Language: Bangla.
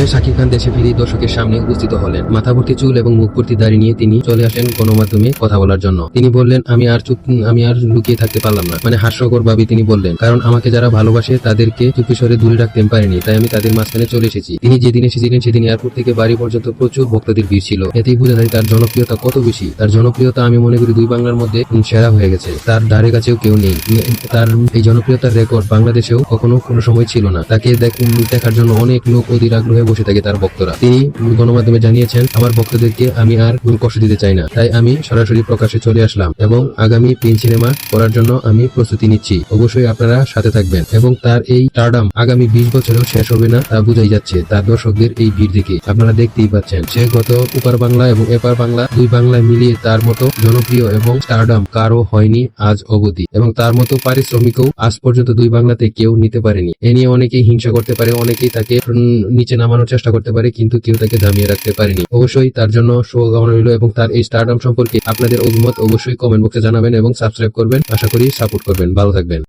বলে শাকিব খান দেশে ফিরে দর্শকের সামনে উপস্থিত হলেন। মাথা ভর্তি চুল এবং মুখ ভর্তি দাড়ি নিয়ে তিনি চলে আসেন গণমাধ্যমে কথা বলার জন্য। তিনি বললেন, আমি আর চুপ, আমি আর লুকিয়ে থাকতে পারলাম না। মানে হাস্যকর ভাবে তিনি বললেন, কারণ আমাকে যারা ভালোবাসে তাদেরকে চুপি সরে দূরে রাখতে পারিনি, তাই আমি তাদের মাঝখানে চলে এসেছি। তিনি যেদিন এসেছিলেন সেদিন এয়ারপোর্ট থেকে বাড়ি পর্যন্ত প্রচুর ভক্তদের ভিড় ছিল। এতেই বোঝা যায় তার জনপ্রিয়তা কত বেশি। তার জনপ্রিয়তা আমি মনে করি দুই বাংলার মধ্যে সেরা হয়ে গেছে। তার ধারে কাছেও কেউ নেই। তার এই জনপ্রিয়তার রেকর্ড বাংলাদেশেও কখনো কোনো সময় ছিল না। তাকে দেখার জন্য অনেক লোক অধীর আগ্রহে বসে থাকে তার ভক্তরা। তিনি গণমাধ্যমে জানিয়েছেন, আমার ভক্তদেরকে আমি আর ভুল কষ্ট দিতে চাই না। তাই আমি সরাসরি প্রকাশে চলে আসলাম এবং আগামী তিন সিনেমা করার জন্য আমি প্রস্তুতি নিচ্ছি। অবশ্যই আপনারা সাথে থাকবেন এবং তার এই স্টারডাম আগামী বিশ বছরেও শেষ হবে না তা বোঝাই যাচ্ছে তার দর্শকদের এই ভিড় দেখে। আপনারা দেখতেই পাচ্ছেন, সে গত উপার বাংলা এবং এপার বাংলা দুই বাংলায় মিলিয়ে তার মতো জনপ্রিয় এবং স্টারডাম কারও হয়নি আজ অবধি। এবং তার মতো পারিশ্রমিকও আজ পর্যন্ত দুই বাংলাতে কেউ নিতে পারেনি। এ নিয়ে অনেকেই হিংসা করতে পারে, অনেকেই তাকে নিচে নিচে নামানোর চেষ্টা করতে পারে, কিন্তু কেউ তাকে থামিয়ে রাখতে পারেনি। অবশ্যই তার জন্য শুভকামনা রইল এবং তার এই স্টারডাম সম্পর্কে আপনাদের অভিমত অবশ্যই কমেন্ট বক্সে জানাবেন এবং সাবস্ক্রাইব করবেন। আশা করি সাপোর্ট করবেন। ভালো থাকবেন।